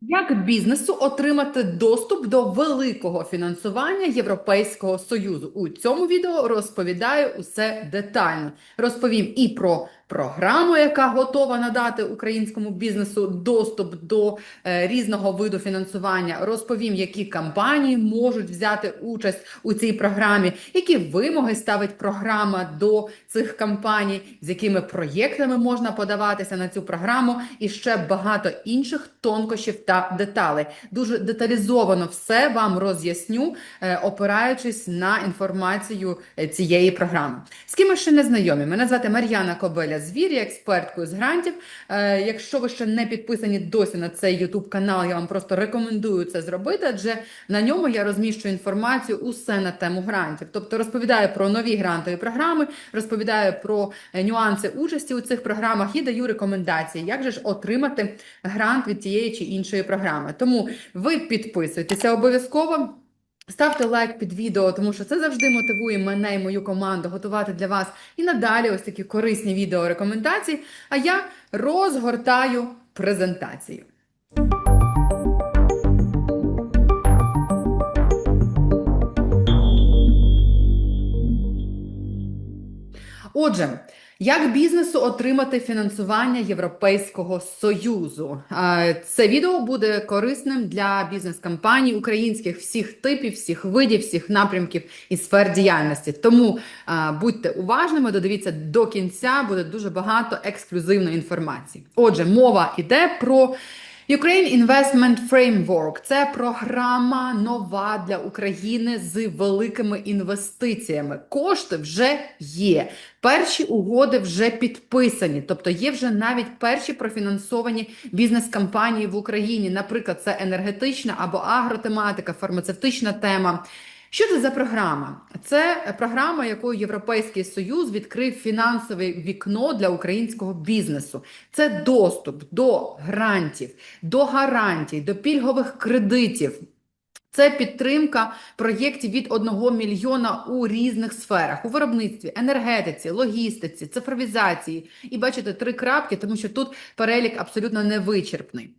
Як бізнесу отримати доступ до великого фінансування Європейського Союзу? У цьому відео розповідаю усе детально. Розповім і про програму, яка готова надати українському бізнесу доступ до е, різного виду фінансування. Розповім, які компанії можуть взяти участь у цій програмі, які вимоги ставить програма до цих компаній, з якими проєктами можна подаватися на цю програму, і ще багато інших тонкощів та деталей. Дуже деталізовано все вам роз'ясню, е, опираючись на інформацію е, цієї програми. З ким ми ще не знайомі? Мене звати Мар'яна Кобеля Звір, я експерткою з грантів. Е, Якщо ви ще не підписані досі на цей YouTube канал, я вам просто рекомендую це зробити, адже на ньому я розміщую інформацію усе на тему грантів. Тобто розповідаю про нові грантові програми, розповідаю про е, нюанси участі у цих програмах і даю рекомендації, як же ж отримати грант від тієї чи іншої програми. Тому ви підписуйтеся обов'язково. Ставте лайк під відео, тому що це завжди мотивує мене і мою команду готувати для вас і надалі ось такі корисні відео рекомендації. А я розгортаю презентацію. Отже, як бізнесу отримати фінансування Європейського Союзу? Це відео буде корисним для бізнес-кампаній українських всіх типів, всіх видів, всіх напрямків і сфер діяльності. Тому будьте уважними, додивіться до кінця, буде дуже багато ексклюзивної інформації. Отже, мова йде про. Ukraine Investment Framework – це програма нова для України з великими інвестиціями. Кошти вже є. Перші угоди вже підписані, тобто є вже навіть перші профінансовані бізнес-кампанії в Україні. Наприклад, це енергетична або агротематика, фармацевтична тема. Що це за програма? Це програма, якою Європейський Союз відкрив фінансове вікно для українського бізнесу. Це доступ до грантів, до гарантій, до пільгових кредитів. Це підтримка проєктів від 1 мільйона у різних сферах: у виробництві, енергетиці, логістиці, цифровізації. І бачите три крапки, тому що тут перелік абсолютно невичерпний.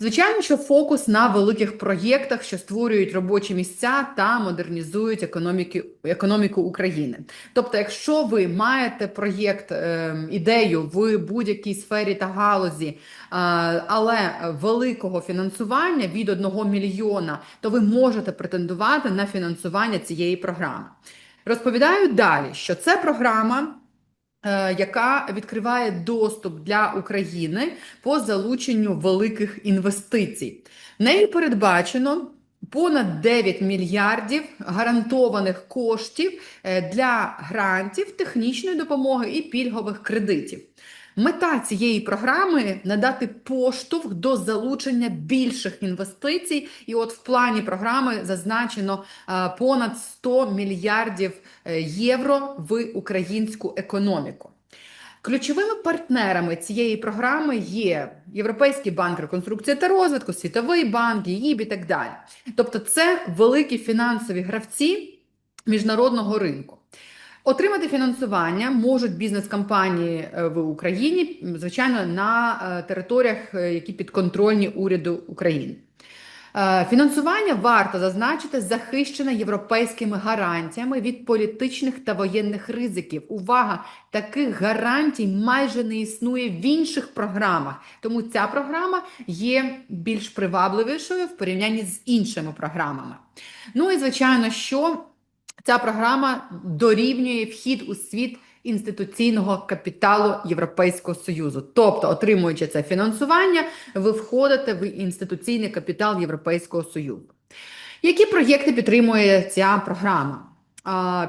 Звичайно, що фокус на великих проєктах, що створюють робочі місця та модернізують економіки, економіку України. Тобто, якщо ви маєте проєкт, е, ідею в будь-якій сфері та галузі, е, але великого фінансування від 1 мільйона, то ви можете претендувати на фінансування цієї програми. Розповідаю далі, що це програма. Е, яка відкриває доступ для України по залученню великих інвестицій. Нею передбачено понад 9 мільярдів гарантованих коштів е, для грантів, технічної допомоги і пільгових кредитів. Мета цієї програми надати поштовх до залучення більших інвестицій. І от в плані програми зазначено е, понад 100 мільярдів е, євро в українську економіку. Ключовими партнерами цієї програми є Європейський банк реконструкції та розвитку, Світовий банк, ЄІБ і так далі. Тобто, це великі фінансові гравці міжнародного ринку. Отримати фінансування можуть бізнес-компанії е, в Україні, звичайно, на е, територіях, е, які підконтрольні уряду України. Фінансування варто зазначити захищене європейськими гарантіями від політичних та воєнних ризиків. Увага! Таких гарантій майже не існує в інших програмах, тому ця програма є більш привабливішою в порівнянні з іншими програмами. Ну і звичайно, що ця програма дорівнює вхід у світ інституційного капіталу Європейського Союзу. Тобто, отримуючи це фінансування, ви входите в інституційний капітал Європейського Союзу. Які проєкти підтримує ця програма?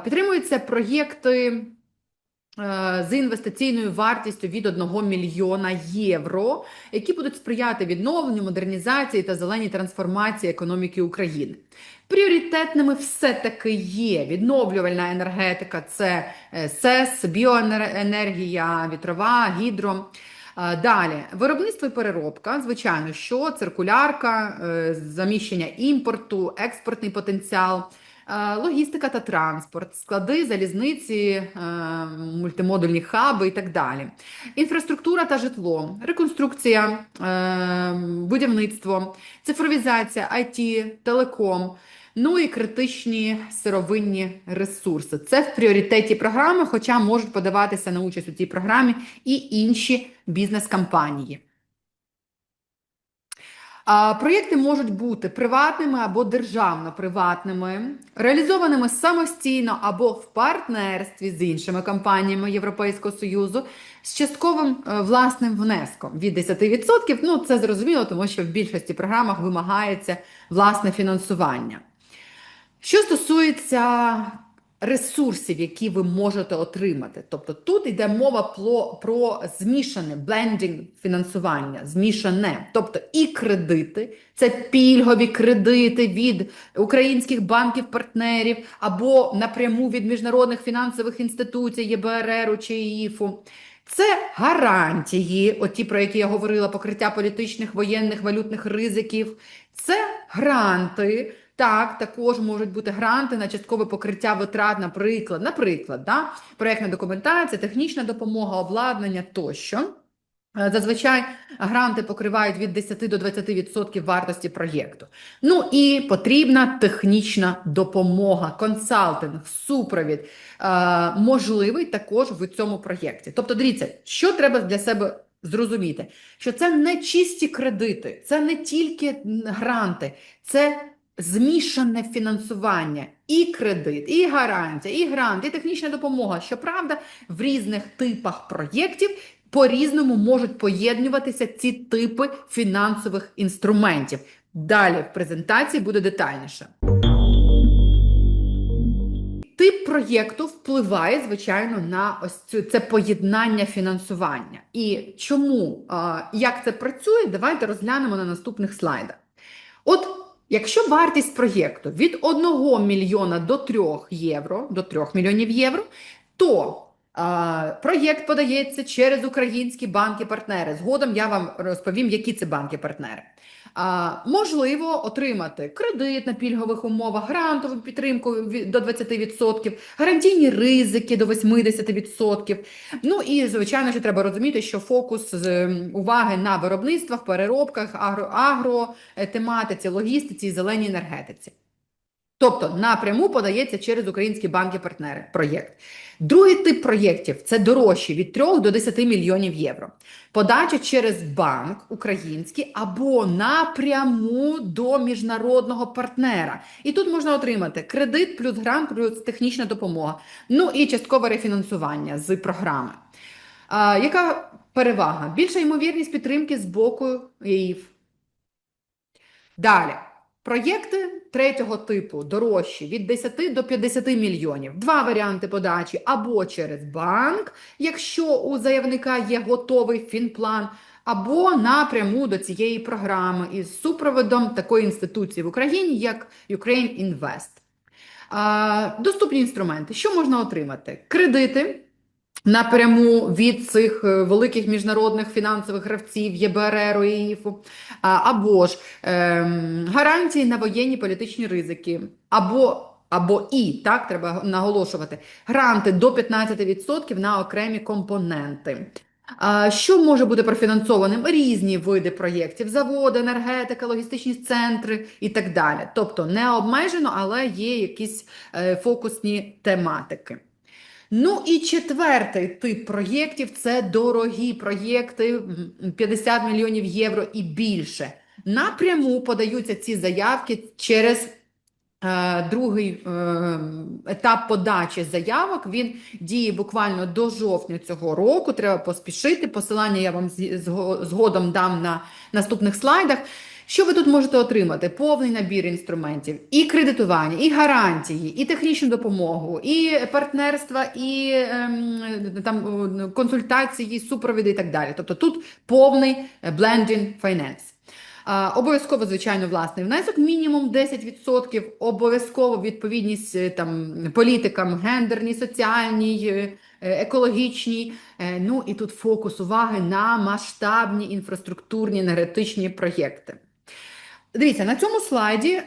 Підтримуються проєкти. З інвестиційною вартістю від 1 мільйона євро, які будуть сприяти відновленню, модернізації та зеленій трансформації економіки України. Пріоритетними все-таки є відновлювальна енергетика, це е, СЕС, біоенергія, вітрова, гідро. Далі виробництво і переробка, звичайно, що циркулярка, е, заміщення імпорту, експортний потенціал. Е, логістика та транспорт, склади, залізниці, е, мультимодульні хаби і так далі. Інфраструктура та житло, реконструкція, е, будівництво, цифровізація, IT, телеком. Ну і критичні сировинні ресурси. Це в пріоритеті програми, хоча можуть подаватися на участь у цій програмі і інші бізнес-кампанії. Проєкти можуть бути приватними або державно-приватними, реалізованими самостійно або в партнерстві з іншими компаніями Європейського Союзу з частковим е, власним внеском від 10%. Ну, це зрозуміло, тому що в більшості програмах вимагається власне фінансування. Що стосується ресурсів, які ви можете отримати, тобто тут йде мова про, про змішане блендінг фінансування, змішане, тобто і кредити, це пільгові кредити від українських банків-партнерів або напряму від міжнародних фінансових інституцій ЄБРР чи ІФУ. Це гарантії, оті, про які я говорила, покриття політичних, воєнних, валютних ризиків, це гранти. Так, також можуть бути гранти на часткове покриття витрат, наприклад, наприклад, да, проєктна документація, технічна допомога, обладнання тощо. Е, зазвичай гранти покривають від 10 до 20% вартості проєкту. Ну і потрібна технічна допомога, консалтинг, супровід е, можливий також в цьому проєкті. Тобто, дивіться, що треба для себе зрозуміти, що це не чисті кредити, це не тільки гранти, це змішане фінансування, і кредит, і гарантія, і грант, і технічна допомога. Щоправда, в різних типах проєктів по-різному можуть поєднуватися ці типи фінансових інструментів. Далі в презентації буде детальніше. Тип проєкту впливає, звичайно, на ось цю це поєднання фінансування. І чому, як це працює, давайте розглянемо на наступних слайдах. От Якщо вартість проєкту від 1 мільйона до 3 євро, до 3 мільйонів євро, то а, проєкт подається через українські банки-партнери. Згодом я вам розповім, які це банки-партнери. А, Можливо отримати кредит на пільгових умовах, грантову підтримку до 20%, гарантійні ризики до 80%. Ну і, звичайно, що треба розуміти, що фокус з уваги на виробництвах, переробках, агро, агро тематиці, логістиці і зеленій енергетиці. Тобто напряму подається через українські банки-партнери проєкт. Другий тип проєктів це дорожчі від 3 до 10 мільйонів євро. Подача через банк український або напряму до міжнародного партнера. І тут можна отримати кредит, плюс грант, плюс технічна допомога. Ну і часткове рефінансування з програми. А, Яка перевага? Більша ймовірність підтримки з боку ЄІФ. Далі. Проєкти третього типу дорожчі від 10 до 50 мільйонів. Два варіанти подачі або через банк, якщо у заявника є готовий фінплан, або напряму до цієї програми із супроводом такої інституції в Україні, як Ukraine Invest. Доступні інструменти. Що можна отримати? Кредити. Напряму від цих е, великих міжнародних фінансових гравців ЄБРР, ІФУ, або ж ем, гарантії на воєнні політичні ризики, або або і так треба наголошувати гранти до 15% на окремі компоненти. Що може бути профінансованим? Різні види проєктів: заводи, енергетика, логістичні центри і так далі. Тобто не обмежено, але є якісь е, фокусні тематики. Ну і четвертий тип проєктів це дорогі проєкти 50 мільйонів євро і більше. Напряму подаються ці заявки через е, другий е, етап подачі заявок. Він діє буквально до жовтня цього року. Треба поспішити. Посилання я вам згодом дам на наступних слайдах. Що ви тут можете отримати? Повний набір інструментів, і кредитування, і гарантії, і технічну допомогу, і партнерства, і ем, там консультації, супровіди і так далі. Тобто тут повний blending finance. Обов'язково, звичайно, власний внесок, мінімум 10%, обов'язково відповідність е, там політикам гендерній, соціальній, е, екологічній. Е, ну і тут фокус уваги на масштабні інфраструктурні енергетичні проєкти. Дивіться, на цьому слайді, е,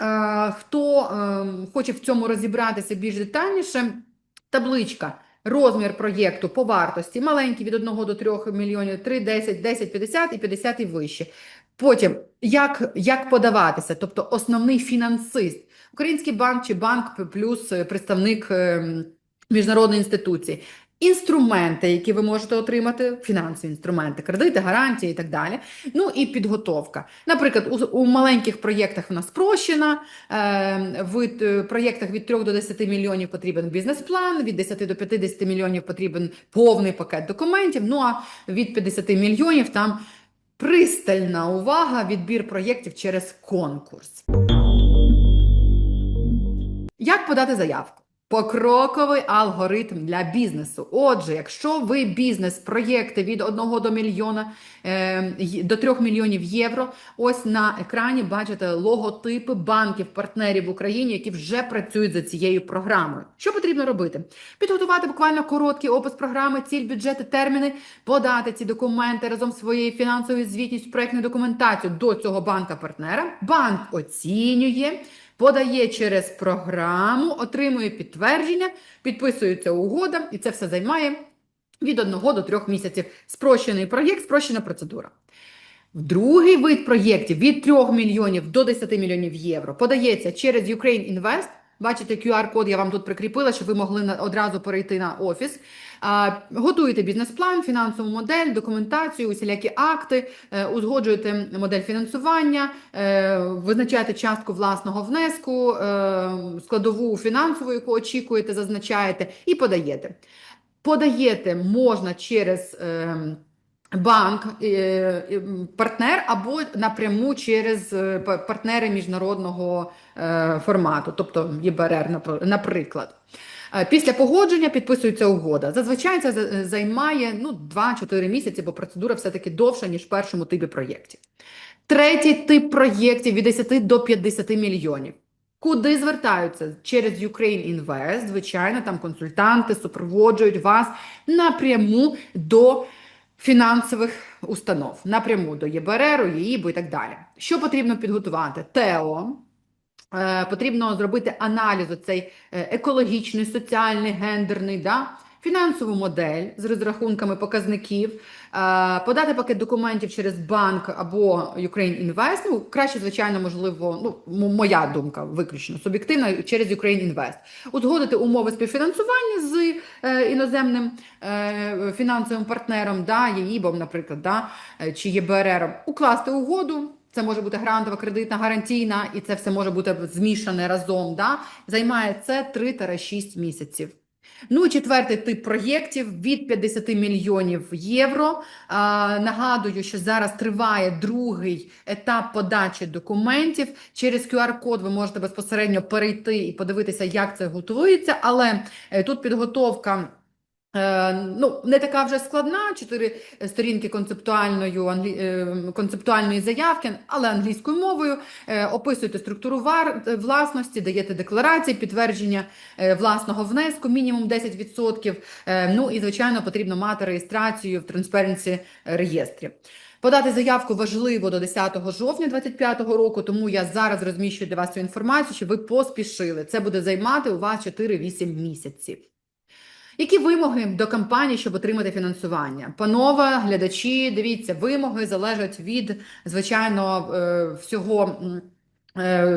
хто е, хоче в цьому розібратися більш детальніше, табличка. Розмір проєкту по вартості маленький від 1 до 3 мільйонів, 3, 10, 10, 50 і 50 і вище. Потім, як, як подаватися, тобто основний фінансист, Український банк чи банк плюс представник е, міжнародної інституції. Інструменти, які ви можете отримати, фінансові інструменти, кредити, гарантії і так далі. Ну і підготовка. Наприклад, у, у маленьких проєктах вона спрощена. Е, в е, проєктах від 3 до 10 мільйонів потрібен бізнес-план, від 10 до 50 мільйонів потрібен повний пакет документів. Ну а від 50 мільйонів там пристальна увага, відбір проєктів через конкурс. Як подати заявку? Покроковий алгоритм для бізнесу. Отже, якщо ви бізнес, проєкти від 1 до мільйона е, до 3 мільйонів євро, ось на екрані бачите логотипи банків, партнерів в Україні, які вже працюють за цією програмою. Що потрібно робити? Підготувати буквально короткий опис програми, ціль, бюджети, терміни, подати ці документи разом з своєю фінансовою звітністю, проєктну документацію до цього банка-партнера. Банк оцінює подає через програму, отримує підтвердження, підписується угода, і це все займає від 1 до 3 місяців. Спрощений проєкт, спрощена процедура. Другий вид проєктів від 3 мільйонів до 10 мільйонів євро подається через Ukraine Invest. Бачите, QR-код я вам тут прикріпила, щоб ви могли одразу перейти на офіс. Готуєте бізнес-план, фінансову модель, документацію, усілякі акти, е, узгоджуєте модель фінансування, е, визначаєте частку власного внеску, е, складову фінансову, яку очікуєте, зазначаєте, і подаєте. Подаєте можна через. Банк, партнер або напряму через е, партнери міжнародного е, формату, тобто ЄБРР, наприклад. Е, Після погодження підписується угода. Зазвичай це займає ну, 2-4 місяці, бо процедура все-таки довша, ніж в першому типі проєктів. Третій тип проєктів від 10 до 50 мільйонів. Куди звертаються? Через Ukraine Invest, звичайно, там консультанти супроводжують вас напряму до фінансових установ, напряму до ЄБРРу, ЄІБу і так далі. Що потрібно підготувати? ТЕО. Е, Потрібно зробити аналіз оцей е, екологічний, соціальний, гендерний, да? Фінансову модель з розрахунками показників, е, подати пакет документів через банк або Ukraine Invest. Ну, краще, звичайно, можливо, ну, моя думка виключно суб'єктивна, через Ukraine Invest. Узгодити умови співфінансування з е, іноземним е, фінансовим партнером, да, ЄІБом, наприклад, да, чи ЄБРРом, укласти угоду. Це може бути грантова, кредитна, гарантійна, і це все може бути змішане разом. Да? Займає це 3-6 місяців. Ну і четвертий тип проєктів від 50 мільйонів євро. А, нагадую, що зараз триває другий етап подачі документів. Через QR-код ви можете безпосередньо перейти і подивитися, як це готується. Але е, тут підготовка. Е, Ну, не така вже складна, чотири сторінки концептуальної, англі... е, концептуальної заявки, але англійською мовою. Е, Описуєте структуру власності, даєте декларації, підтвердження власного внеску, мінімум 10%. Е, Ну і, звичайно, потрібно мати реєстрацію в Transparency реєстрі. Подати заявку важливо до 10 жовтня 2025 року, тому я зараз розміщую для вас цю інформацію, щоб ви поспішили. Це буде займати у вас 4-8 місяців. Які вимоги до компанії, щоб отримати фінансування? Панове, глядачі, дивіться, вимоги залежать від, звичайно, е, всього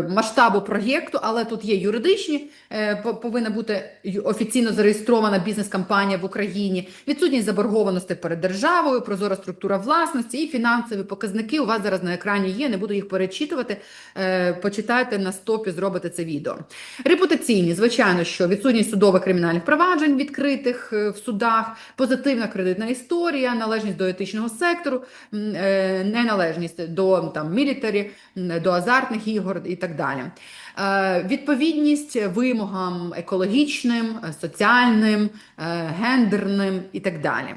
масштабу проєкту, але тут є юридичні, е, повинна бути офіційно зареєстрована бізнес-компанія в Україні, відсутність заборгованості перед державою, прозора структура власності і фінансові показники у вас зараз на екрані є, не буду їх перечитувати, Е, почитайте на стопі, зробите це відео. Репутаційні, звичайно, що відсутність судових кримінальних проваджень відкритих е, в судах, позитивна кредитна історія, належність до етичного сектору, е, неналежність до там мілітарі, до азартних ігор і так далі. Е, Відповідність вимогам екологічним, соціальним, е, гендерним і так далі.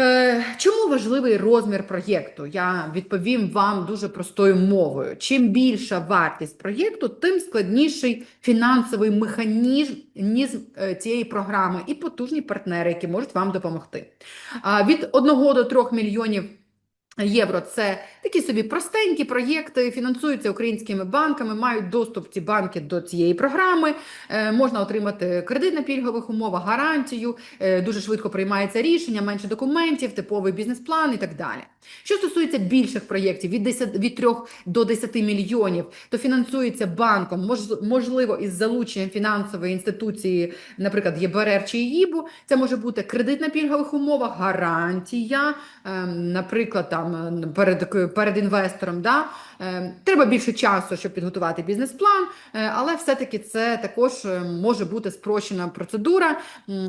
Е, Чому важливий розмір проєкту? Я відповім вам дуже простою мовою. Чим більша вартість проєкту, тим складніший фінансовий механізм цієї програми і потужні партнери, які можуть вам допомогти. Від 1 до 3 мільйонів Євро це такі собі простенькі проєкти, фінансуються українськими банками, мають доступ ці банки до цієї програми. Е, можна отримати кредит на пільгових умовах, гарантію, е, дуже швидко приймається рішення, менше документів, типовий бізнес-план і так далі. Що стосується більших проєктів від 10, від 3 до 10 мільйонів, то фінансується банком, мож- можливо, із залученням фінансової інституції, наприклад, ЄБРР чи ЄІБУ. Це може бути кредит на пільгових умовах, гарантія, ем, наприклад, там е, перед, перед інвестором. Да? Ем, Треба більше часу, щоб підготувати бізнес-план, е, але все-таки це також е, може бути спрощена процедура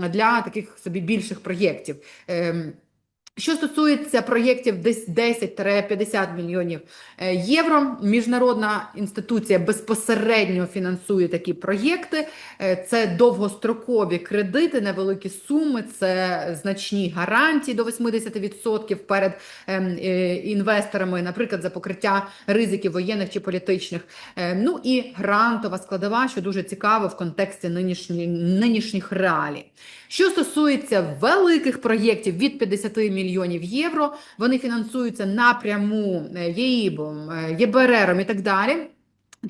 для таких собі більших проєктів. Що стосується проєктів десь 10-50 мільйонів е, євро, міжнародна інституція безпосередньо фінансує такі проєкти. Е, Це довгострокові кредити, невеликі суми, це значні гарантії до 80% перед ем, е, інвесторами, наприклад, за покриття ризиків воєнних чи політичних. Ну і грантова складова, що дуже цікаво в контексті нинішні, нинішніх реалій. Що стосується великих проєктів від 50 мільйонів євро, вони фінансуються напряму е, ЄІБом, е, ЄБРРом і так далі.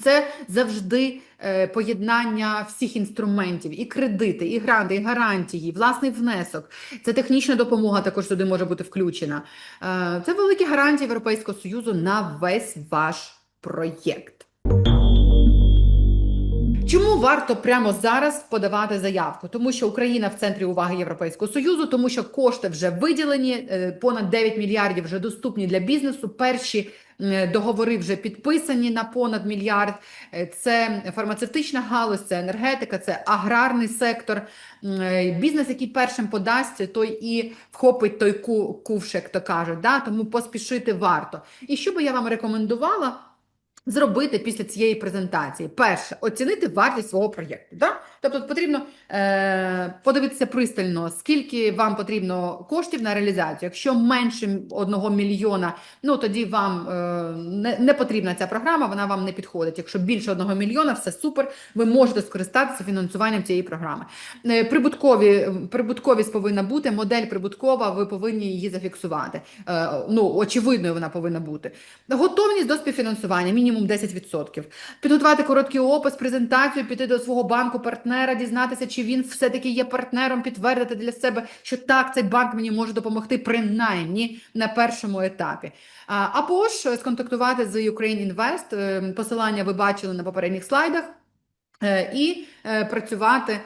Це завжди е, поєднання всіх інструментів, і кредити, і гранти, і гарантії, власний внесок. Це технічна допомога також сюди може бути включена. Це великі гарантії Європейського Союзу на весь ваш проєкт. Чому варто прямо зараз подавати заявку? Тому що Україна в центрі уваги Європейського Союзу, тому що кошти вже виділені, е, понад 9 мільярдів вже доступні для бізнесу. Перші договори вже підписані на понад мільярд. Е, Це фармацевтична галузь, це енергетика, це аграрний сектор. Е, Бізнес, який першим подасть, той і вхопить той ку- як то кажуть. Да? Тому поспішити варто. І що би я вам рекомендувала? Зробити після цієї презентації. Перше, оцінити вартість свого проєкту. Да? Тобто потрібно е, подивитися пристально, скільки вам потрібно коштів на реалізацію. Якщо менше одного мільйона, ну тоді вам е, не, не потрібна ця програма, вона вам не підходить. Якщо більше одного мільйона, все супер, ви можете скористатися фінансуванням цієї програми. Е, прибуткові, прибутковість повинна бути, модель прибуткова, ви повинні її зафіксувати. Е, ну, очевидною вона повинна бути. Готовність до співфінансування, мінімум 10%. Підготувати короткий опис, презентацію, піти до свого банку партнера, дізнатися, чи він все-таки є партнером, підтвердити для себе, що так, цей банк мені може допомогти принаймні на першому етапі. Або ж сконтактувати з Ukraine Invest, е, посилання ви бачили на попередніх слайдах, е, і е, працювати е,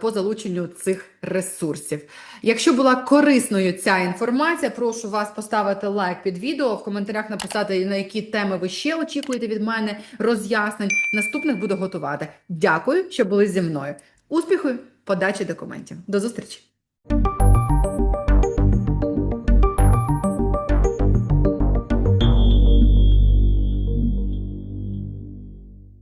по залученню цих ресурсів. Якщо була корисною ця інформація, прошу вас поставити лайк під відео, в коментарях написати, на які теми ви ще очікуєте від мене роз'яснень. Наступних буду готувати. Дякую, що були зі мною. Успіху подачі документів. До зустрічі!